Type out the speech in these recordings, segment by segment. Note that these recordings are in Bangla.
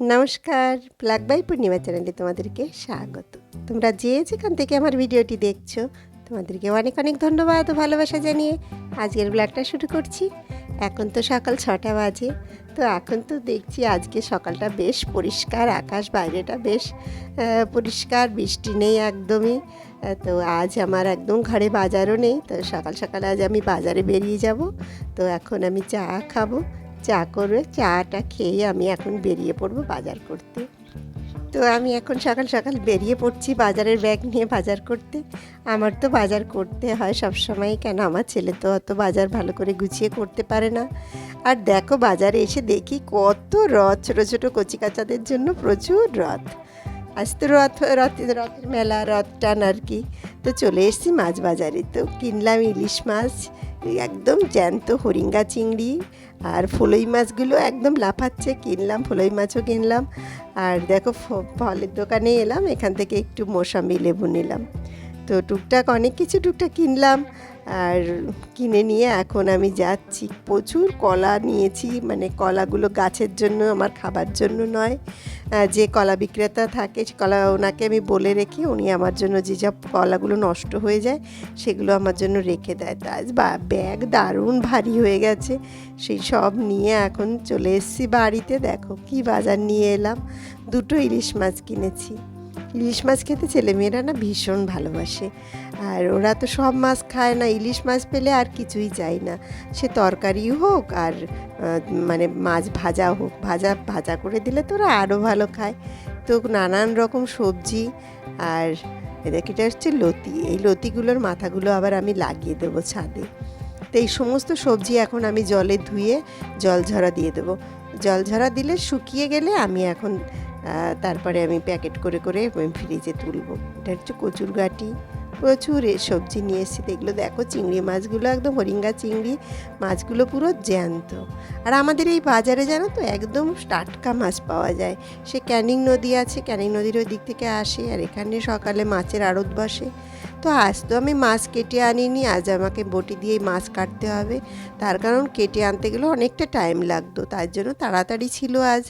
নমস্কার ব্ল্যাক বাই পূর্ণিমা চ্যানেলে তোমাদেরকে স্বাগত। তোমরা যে যেখান থেকে আমার ভিডিওটি দেখছ, তোমাদেরকে অনেক অনেক ধন্যবাদ ও ভালোবাসা জানিয়ে আজকের ব্লগটা শুরু করছি। এখন তো সকাল ছটা বাজে, তো এখন তো দেখছি আজকে সকালটা বেশ পরিষ্কার, আকাশ বাইরেটা বেশ পরিষ্কার, বৃষ্টি নেই একদমই তো আজ আমার একদম ঘরে বাজারও নেই, তো সকাল সকাল আজ আমি বাজারে বেরিয়ে যাব, তো এখন আমি চা খাব চা করবে। চাটা খেয়ে আমি এখন বেরিয়ে পড়ব বাজার করতে। তো আমি এখন সকাল সকাল বেরিয়ে পড়ছি বাজারের ব্যাগ নিয়ে বাজার করতে। আমার তো বাজার করতে হয় সব সময়, কেন আমার ছেলে তো অত বাজার ভালো করে গুছিয়ে করতে পারে না। আর দেখো বাজারে এসে দেখি কত রথ, ছোটো ছোটো কচিকাচাদের জন্য প্রচুর রথ। আজ তো রথ রথ রথের মেলা, রথ টান আর কি। তো চলে এসেছি মাছ বাজারে। তো কিনলাম ইলিশ মাছ, একদম জ্যান্ত হরিঙ্গা চিংড়ি আর ফলই মাছগুলো একদম লাফাচ্ছে। কিনলাম, ফলই মাছও কিনলাম। আর দেখো ফলের দোকানে এলাম, এখান থেকে একটু মোসাম্বি লেবু নিলাম। তো টুকটাক, অনেক কিছু টুকটাক কিনলাম। আর কিনে নিয়ে এখন আমি যাচ্ছি। প্রচুর কলা নিয়েছি মানে কলাগুলো গাছের জন্য, আমার খাবার জন্য নয়। যে কলা বিক্রেতা থাকে কলা ওনাকে আমি বলে রেখি উনি আমার জন্য যেসব কলাগুলো নষ্ট হয়ে যায়, সেগুলো আমার জন্য রেখে দেয়। তা বা- ব্যাগ দারুণ ভারী হয়ে গেছে। সেই সব নিয়ে এখন চলে এসেছি বাড়িতে। দেখো কি বাজার নিয়ে এলাম। দুটো ইলিশ মাছ কিনেছি। ইলিশ মাছ খেতে ছেলেমেয়েরা না ভীষণ ভালোবাসে। আর ওরা তো সব মাছ খায় না, ইলিশ মাছ পেলে আর কিছুই চাই না। সে তরকারি হোক আর মানে মাছ ভাজা হোক, ভাজা ভাজা করে দিলে তো ওরা আরও ভালো খায়। তো নানান রকম সবজি আর এদেখ এটা হচ্ছে লতি। এই লতিগুলোর মাথাগুলো আবার আমি লাগিয়ে দেবো ছাদে। তো এই সমস্ত সবজি এখন আমি জলে ধুয়ে জল ঝরা দিয়ে দেবো। জল ঝরা দিলে শুকিয়ে গেলে আমি এখন তারপরে আমি প্যাকেট করে করে ফ্রিজে তুলবো। এটা হচ্ছে কচুর গাটি। প্রচুর সবজি নিয়ে এসেছি। এগুলো দেখো চিংড়ি মাছগুলো একদম হরিঙ্গা চিংড়ি, মাছগুলো পুরো জ্যান্ত। আর আমাদের এই বাজারে জানো তো একদম টাটকা মাছ পাওয়া যায়। সে ক্যানিং নদী আছে, ক্যানিং নদীর ওই দিক থেকে আসে আর এখানে সকালে মাছের আড়ত বসে। তো আজ তো আমি মাছ কেটে আনিনি, আজ আমাকে বটি দিয়েই মাছ কাটতে হবে। তার কারণ কেটে আনতে গেলে অনেকটা টাইম লাগতো, তার জন্য তাড়াতাড়ি ছিল আজ।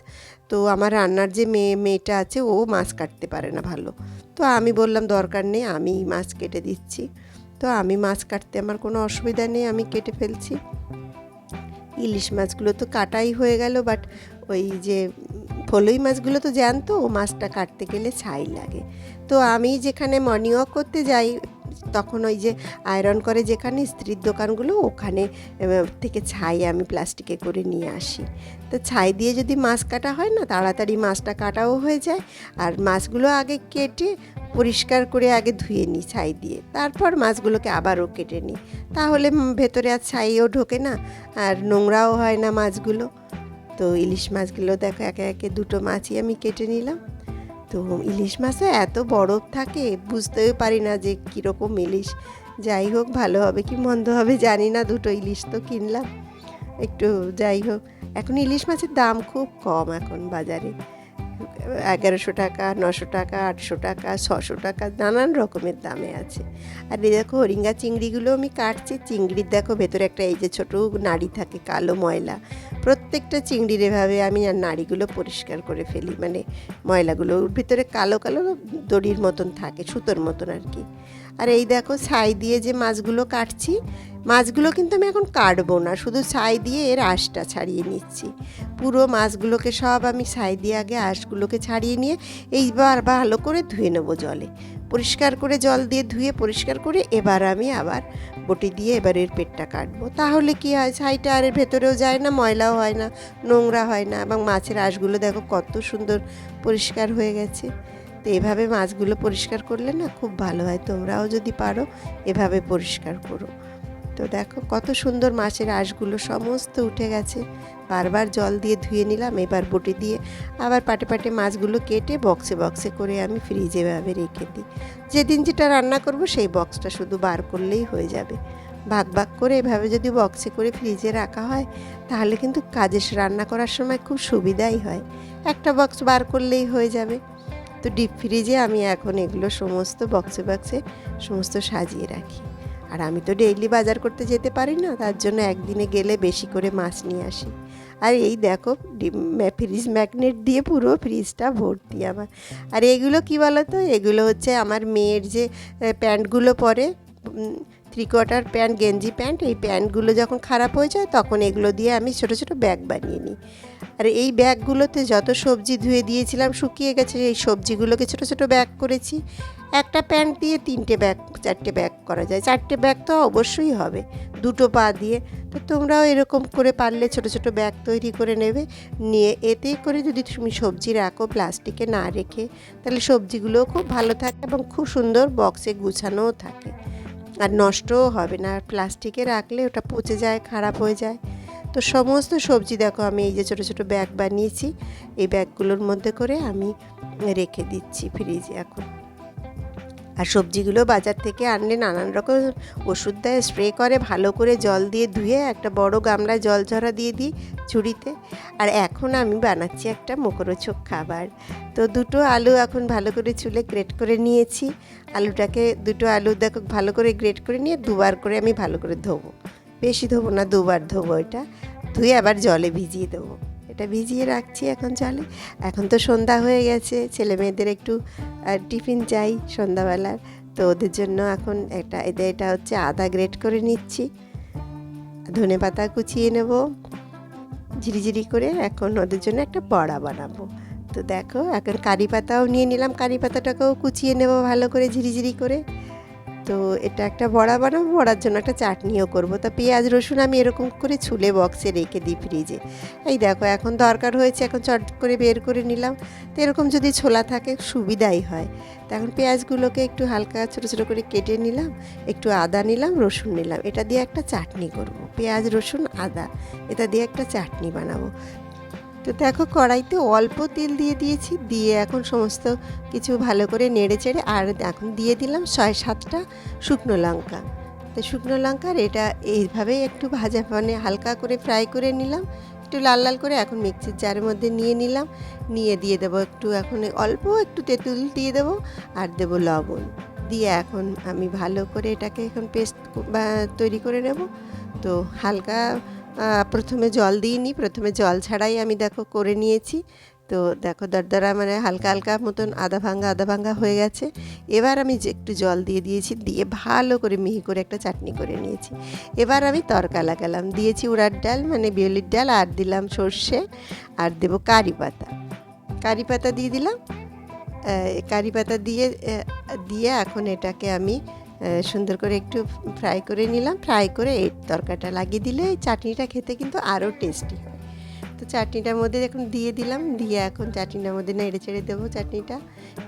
তো আমার রান্নার যে মেয়ে, মেয়েটা আছে, ও মাছ কাটতে পারে না ভালো। তো আমি বললাম, দরকার নেই, আমি মাছ কেটে দিচ্ছি। তো আমি মাছ কাটতে আমার কোনো অসুবিধা নেই, আমি কেটে ফেলছি। ইলিশ মাছগুলো তো কাটাই হয়ে গেল, বাট ওই যে ফলই মাছগুলো তো জানতো ও মাছটা কাটতে গেলে ছাই লাগে। তো আমি যেখানে মর্নিং ওয়াক করতে যাই তখন ওই যে আয়রন করে যেখানে স্ত্রীর দোকানগুলো, ওখানে থেকে ছাই আমি প্লাস্টিকে করে নিয়ে আসি। তো ছাই দিয়ে যদি মাছ কাটা হয় না, তাড়াতাড়ি মাছটা কাটাও হয়ে যায়। আর মাছগুলো আগে কেটে পরিষ্কার করে আগে ধুয়ে নিই ছাই দিয়ে। তারপর মাছগুলোকে আবারও কেটে নিই। তাহলে ভেতরে আর ছাইও ঢোকে না, আর নোংরাও হয় না মাছগুলো। তো ইলিশ মাছগুলো দেখো একে একে দুটো মাছই আমি কেটে নিলাম। তো ইলিশ মাছে এত বরফ থাকে, বুঝতেও পারি না যে কীরকম ইলিশ। যাই হোক, ভালো হবে কি মন্দ হবে জানি না, দুটো ইলিশ তো কিনলাম। একটু যাই হোক। এখন ইলিশ মাছের দাম খুব কম এখন বাজারে। এগারোশো টাকা, নশো টাকা, আটশো টাকা, ছশো টাকা, নানান রকমের দামে আছে। আর এই দেখো হরিঙ্গা চিংড়িগুলো আমি কাটছি। চিংড়ির দেখো ভেতরে একটা এই যে ছোটো নাড়ি থাকে, কালো ময়লা। প্রত্যেকটা চিংড়ির এভাবে আমি আর নাড়িগুলো পরিষ্কার করে ফেলি। মানে ময়লাগুলো ওর ভিতরে কালো কালো দড়ির মতন থাকে, সুতোর মতন আর কি। আর এই দেখো ছাই দিয়ে যে মাছগুলো কাটছি মাছগুলো কিন্তু আমি এখন কাটবো না, শুধু ছাই দিয়ে এর আঁশটা ছাড়িয়ে নিচ্ছি। পুরো মাছগুলোকে সব আমি ছাই দিয়ে আগে আঁশগুলোকে ছাড়িয়ে নিয়ে এইবার ভালো করে ধুয়ে নেব জলে। পরিষ্কার করে জল দিয়ে ধুয়ে পরিষ্কার করে এবার আমি আবার বটি দিয়ে এবার এর পেটটা কাটবো। তাহলে কি হয়, ছাইটা আর এর ভেতরেও যায় না, ময়লাও হয় না, নোংরা হয় না এবং মাছের আঁশগুলো দেখো কত সুন্দর পরিষ্কার হয়ে গেছে। তো এভাবে মাছগুলো পরিষ্কার করলে না খুব ভালো হয়, তোমরাও যদি পারো এভাবে পরিষ্কার করো। তো দেখো কত সুন্দর মাছের আঁশগুলো সমস্ত উঠে গেছে। বারবার জল দিয়ে ধুয়ে নিলাম, এবার বটি দিয়ে আবার পাটে পাটে মাছগুলো কেটে বক্সে বক্সে করে আমি ফ্রিজে এভাবে রেখে দিই। যেদিন যেটা রান্না করব সেই বক্সটা শুধু বার করলেই হয়ে যাবে। ভাগ ভাগ করে এভাবে যদি বক্সে করে ফ্রিজে রাখা হয়, তাহলে কিন্তু কাজে রান্না করার সময় খুব সুবিধাই হয়। একটা বক্স বার করলেই হয়ে যাবে। তো ডিপ ফ্রিজে আমি এখন এগুলো সমস্ত বক্সে বক্সে সমস্ত সাজিয়ে রাখি। আর আমি তো ডেইলি বাজার করতে যেতে পারি না, তার জন্য একদিনে গেলে বেশি করে মাছ নিয়ে আসি। আর এই দেখো ফ্রিজ ম্যাগনেট দিয়ে পুরো ফ্রিজটা ভর্তি আমার। আর এগুলো কি বলো তো এগুলো হচ্ছে আমার মেয়ের যে প্যান্টগুলো পরে থ্রি কোয়ার্টার প্যান্ট গেঞ্জি প্যান্ট এই প্যান্টগুলো যখন খারাপ হয়ে যায়, তখন এগুলো দিয়ে আমি ছোট ছোট ব্যাগ বানিয়ে নিই। আর এই ব্যাগগুলোতে যত সবজি ধুয়ে দিয়েছিলাম, শুকিয়ে গেছে, এই সবজিগুলোকে ছোট ছোট ব্যাগ করেছি। একটা প্যান্ট দিয়ে তিনটে ব্যাগ, চারটে ব্যাগ করা যায়। চারটে ব্যাগ তো অবশ্যই হবে। দুটো পা দিয়ে। তো তোমরাও এরকম করে পারলে ছোট ছোট ব্যাগ তৈরি করে নেবে। নিয়ে এতে করে যদি তুমি সবজি রাখো, প্লাস্টিকে না রেখে, তাহলে সবজিগুলোও খুব ভালো থাকে এবং খুব সুন্দর বক্সে গুছানোও থাকে। আর নষ্টও হবে না। আর প্লাস্টিকে রাখলে ওটা পচে যায়, খারাপ হয়ে যায়। তো সমস্ত সবজি দেখো, আমি এই যে ছোটো ছোটো ব্যাগ বানিয়েছি। এই ব্যাগগুলোর মধ্যে করে আমি রেখে দিচ্ছি ফ্রিজে এখন। আর সবজিগুলো বাজার থেকে আনলে নানান রকম ওষুধ দেয় স্প্রে করে, ভালো করে জল দিয়ে ধুয়ে একটা বড় গামলায় জল ঝরা দিয়ে দিই ঝুড়িতে আর এখন আমি বানাচ্ছি একটা মুখরোচক খাবার। তো দুটো আলু এখন ভালো করে চুলে গ্রেট করে নিয়েছি। আলুটাকে দুটো আলু দেখো ভালো করে গ্রেট করে নিয়ে দুবার করে আমি ভালো করে ধোবো। বেশি ধোবো না, দুবার ধোবো এটা। ধুয়ে আবার জলে ভিজিয়ে দেবো। এটা ভিজিয়ে রাখছি এখন জলে এখন তো সন্ধ্যা হয়ে গেছে, ছেলে মেয়েদের একটু টিফিন চাই সন্ধ্যাবেলার। তো ওদের জন্য এখন একটা এদের এটা হচ্ছে আদা গ্রেট করে নিচ্ছি। ধনে পাতা কুচিয়ে নেব। ঝিরিঝিরি করে এখন ওদের জন্য একটা বড়া বানাবো। তো দেখো, এখন কারি পাতাও নিয়ে নিলাম। কারি পাতাটাকেও কুচিয়ে নেব ভালো করে ঝিরিঝিরি করে। তো এটা একটা বড়া বানাবো, বড়ার জন্য একটা চাটনিও করব। তা পেঁয়াজ, রসুন আমি এরকম করে ছুলে বক্সে রেখে দিই ফ্রিজে এই দেখো, এখন দরকার হয়েছে, এখন চট করে বের করে নিলাম। তো এরকম যদি ছোলা থাকে, সুবিধাই হয়। তো এখন পেঁয়াজগুলোকে একটু হালকা ছোটো ছোটো করে কেটে নিলাম, একটু আদা নিলাম, রসুন নিলাম। এটা দিয়ে একটা চাটনি করব। পেঁয়াজ, রসুন, আদা, এটা দিয়ে একটা চাটনি বানাবো। তো দেখো কড়াইতে অল্প তেল দিয়ে দিয়েছি, দিয়ে এখন সমস্ত কিছু ভালো করে নেড়ে চেড়ে আর এখন দিয়ে দিলাম ছয় সাতটা শুকনো লঙ্কা। তো শুকনো লঙ্কার এটা এইভাবেই একটু ভাজা মানে হালকা করে ফ্রাই করে নিলাম, একটু লাল লাল করে এখন মিক্সির জারের মধ্যে নিয়ে নিলাম, নিয়ে দিয়ে দেবো একটু এখন অল্প একটু তেঁতুল দিয়ে দেবো আর দেবো লবণ। দিয়ে এখন আমি ভালো করে এটাকে এখন পেস্ট তৈরি করে নেব, তো হালকা প্রথমে জল দিইনি, প্রথমে জল ছাড়াই আমি দেখো করে নিয়েছি। তো দেখো দরদরা মানে হালকা হালকা মতন আধা ভাঙ্গা আধা ভাঙ্গা হয়ে গেছে। এবার আমি যে একটু জল দিয়ে দিয়েছি, দিয়ে ভালো করে মিহি করে একটা চাটনি করে নিয়েছি। এবার আমি তরকা লাগালাম, দিয়েছি উড়ার ডাল মানে বিউলির ডাল, আর দিলাম সর্ষে, আর দেবো কারি পাতা। কারি পাতা দিয়ে দিলাম। কারি পাতা দিয়ে দিয়ে এখন এটাকে আমি সুন্দর করে একটু ফ্রাই করে নিলাম। ফ্রাই করে এই তরকাটা লাগিয়ে দিলে এই চাটনিটা খেতে কিন্তু আরও টেস্টি হয়। তো চাটনিটার মধ্যে এখন দিয়ে দিলাম। দিয়ে এখন চাটনিটার মধ্যে নেড়ে চেড়ে দেবো চাটনিটা।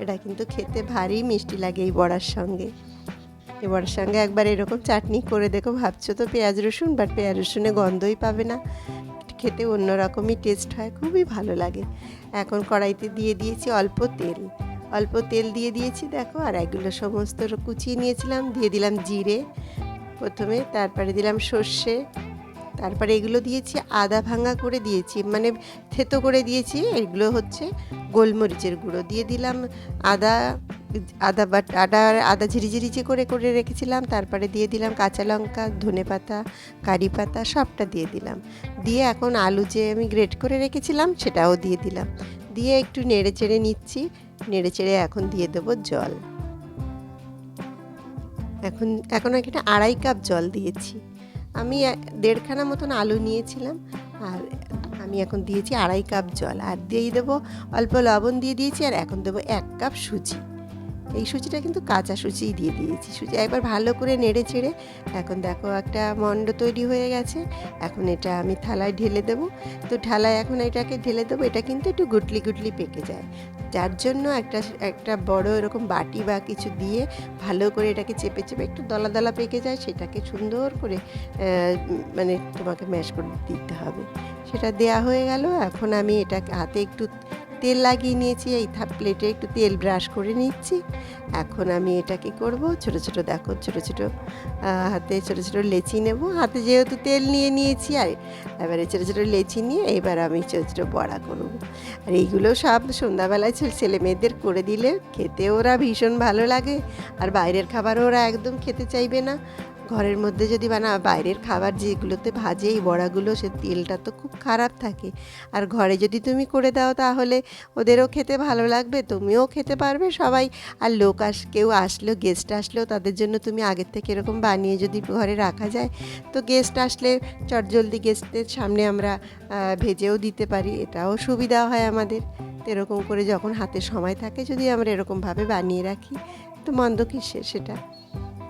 এটা কিন্তু খেতে ভারী মিষ্টি লাগে এই বড়ার সঙ্গে। এই বড়ার সঙ্গে একবার এরকম চাটনি করে দেখো। ভাবছ তো পেঁয়াজ রসুন বাট পেঁয়াজ রসুনে গন্ধই পাবে না। খেতে অন্যরকমই টেস্ট হয়, খুবই ভালো লাগে। এখন কড়াইতে দিয়ে দিয়েছি অল্প তেল। অল্প তেল দিয়ে দিয়েছি, দেখো, আর এগুলো সমস্ত কুচিয়ে নিয়েছিলাম, দিয়ে দিলাম জিরে প্রথমে, তারপরে দিলাম সর্ষে, তারপরে এগুলো দিয়েছি, আদা ভাঙা করে দিয়েছি মানে থেতো করে দিয়েছি, এগুলো হচ্ছে গোলমরিচের গুঁড়ো, দিয়ে দিলাম আদা আদা বাট, আদা আদা ঝিরিঝিরিচি করে করে রেখেছিলাম, তারপরে দিয়ে দিলাম কাঁচা লঙ্কা, ধনে পাতা, কারি পাতা, সবটা দিয়ে দিলাম, দিয়ে এখন আলু যে আমি গ্রেট করে রেখেছিলাম, সেটাও দিয়ে দিলাম, দিয়ে একটু নেড়ে চেড়ে নিচ্ছি নেড়ে চেড়ে এখন দিয়ে দেবো জল। এখন এখন একটা আড়াই কাপ জল দিয়েছি। আমি দেড়খানা মতন আলু নিয়েছিলাম আর আমি এখন দিয়েছি আড়াই কাপ জল। আর দিয়ে দেবো অল্প লবণ দিয়ে দিয়েছি আর এখন দেবো এক কাপ সুজি। এই সুজিটা কিন্তু কাঁচা সুজিই দিয়ে দিয়েছি। সুজি একবার ভালো করে নেড়ে চেড়ে, এখন দেখো একটা মণ্ড তৈরি হয়ে গেছে। এখন এটা আমি থালায় ঢেলে দেবো। তো ঢালায় এখন এটাকে ঢেলে দেবো, এটা কিন্তু একটু গুটলি গুটলি পেকে যায়। যার জন্য একটা একটা বড় এরকম বাটি বা কিছু দিয়ে ভালো করে এটাকে চেপে চেপে একটু দলা দলা পেকে যায়, সেটাকে সুন্দর করে মানে তোমাকে ম্যাশ করে দিতে হবে। সেটা দেয়া হয়ে গেল। এখন আমি এটাকে হাতে একটু তেল লাগিয়ে নিয়েছি, এই প্লেটে একটু তেল ব্রাশ করে নিচ্ছি। এখন আমি এটা কি করব, ছোট ছোট দেখো, ছোট ছোট হাতে ছোট ছোট লেচি নেব। হাতে যেহেতু তেল নিয়ে নিয়েছি, আর এবারে ছোট ছোট লেচি নিয়ে এবার আমি ছোট ছোট বড়া করব। আর এইগুলো সব সন্ধ্যাবেলায় ছেলে মেয়েদের করে দিলে খেতে ওরা ভীষণ ভালো লাগে। আর বাইরের খাবারও ওরা একদম খেতে চাইবে না। ঘরের মধ্যে যদি বানা, বাইরের খাবার যেগুলোতে ভাজে এই বড়াগুলো, সে তেলটা তো খুব খারাপ থাকে। আর ঘরে যদি তুমি করে দাও, তাহলে ওদেরও খেতে ভালো লাগবে, তুমিও খেতে পারবে সবাই। আর লোক আস, কেউ আসলেও গেস্ট আসলেও তাদের জন্য তুমি আগের থেকে এরকম বানিয়ে যদি ঘরে রাখা যায়, তো গেস্ট আসলে চটজলদি গেস্টের সামনে আমরা ভেজেও দিতে পারি, এটাও সুবিধা হয় আমাদের। এরকম করে যখন হাতে সময় থাকে, যদি আমরা এরকমভাবে বানিয়ে রাখি, তো মন্দ কিসের সেটা?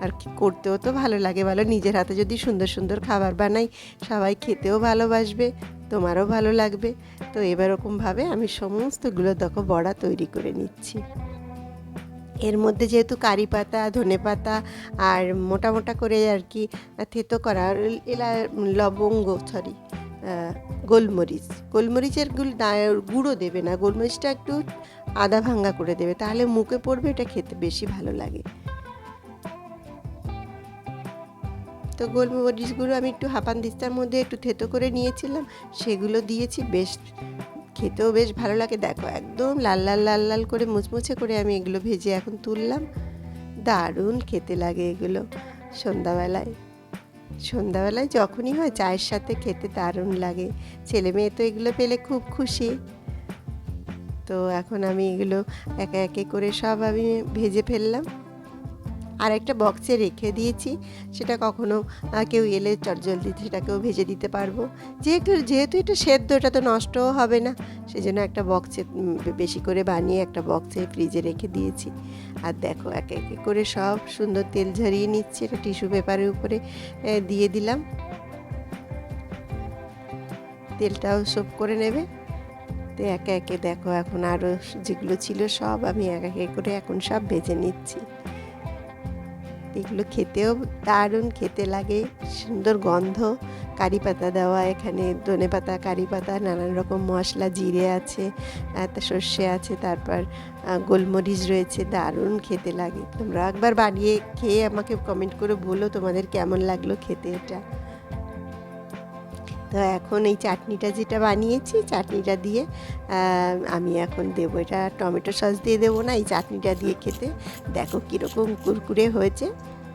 আর কি করতেও তো ভালো লাগে। বলো নিজের হাতে যদি সুন্দর সুন্দর খাবার বানাই, সবাই খেতেও ভালোবাসবে, তোমারও ভালো লাগবে। তো এবার এরকমভাবে আমি সমস্তগুলো দেখো বড়া তৈরি করে নিচ্ছি। এর মধ্যে যেহেতু কারি পাতা, ধনে পাতা আর মোটা মোটা করে আর কি থেতো করা, এলা লবঙ্গ সরি গোলমরিচ। গোলমরিচের গুল গুঁড়ো দেবে না, গোলমরিচটা একটু আদা ভাঙ্গা করে দেবে, তাহলে মুখে পড়বে, এটা খেতে বেশি ভালো লাগে। তো গোলমরিচগুলো আমি একটু হাপান দিস্তার মধ্যে একটু থেতো করে নিয়েছিলাম, সেগুলো দিয়েছি, বেশ খেতেও বেশ ভালো লাগে। দেখো, একদম লাল লাল লাল লাল করে মুচমুচে করে আমি এগুলো ভেজে এখন তুললাম। দারুণ খেতে লাগে এগুলো সন্ধ্যাবেলায়। সন্ধ্যাবেলায় যখনই হয় চায়ের সাথে খেতে দারুণ লাগে। ছেলে মেয়ে তো এগুলো পেলে খুব খুশি। তো এখন আমি এগুলো একে একে করে সব আমি ভেজে ফেললাম। আর একটা বক্সে রেখে দিয়েছি। সেটা কখনো কেউ এলে চটজলদি সেটাকেও ভেজে দিতে পারব। যেহেতু যেহেতু এটা সেদ্ধ, এটা তো নষ্টও হবে না। সেজন্য একটা বক্সে বেশি করে বানিয়ে একটা বক্সে ফ্রিজে রেখে দিয়েছি। আর দেখো, একে একে করে সব সুন্দর তেল ঝরিয়ে নিচ্ছি। এটা টিস্যু পেপারের উপরে দিয়ে দিলাম। তেলটাও সোপ করে নেবে। তো একে একে দেখো, এখন আরও যেগুলো ছিল সব আমি এক, একে করে এখন সব ভেজে নিচ্ছি। এগুলো খেতেও দারুণ, খেতে লাগে, সুন্দর গন্ধ। কারি পাতা দেওয়া, এখানে ধনে পাতা, কারি পাতা, নানান রকম মশলা, জিরে আছে সর্ষে আছে, তারপর গোলমরিচ রয়েছে, দারুণ খেতে লাগে। তোমরা একবার বানিয়ে খেয়ে আমাকে কমেন্ট করে বলো তোমাদের কেমন লাগল খেতে এটা। তো এখন এই চাটনিটা যেটা বানিয়েছি, চাটনিটা দিয়ে আমি এখন দেবো। এটা টমেটো সস দিয়ে দেবো না, এই চাটনিটা দিয়ে খেতে। দেখো কীরকম কুরকুরে হয়েছে।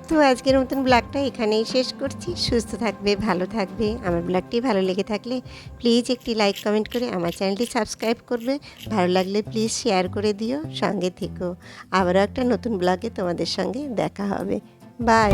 তো আজকের মতন ব্লগটা এখানেই শেষ করছি। সুস্থ থাকবে, ভালো থাকবে। আমার ব্লগটি ভালো লেগে থাকলে প্লিজ একটি লাইক, কমেন্ট করে আমার চ্যানেলটি সাবস্ক্রাইব করবে। ভালো লাগলে প্লিজ শেয়ার করে দিও, সঙ্গে থেকো। আবারও একটা নতুন ব্লগে তোমাদের সঙ্গে দেখা হবে। বাই।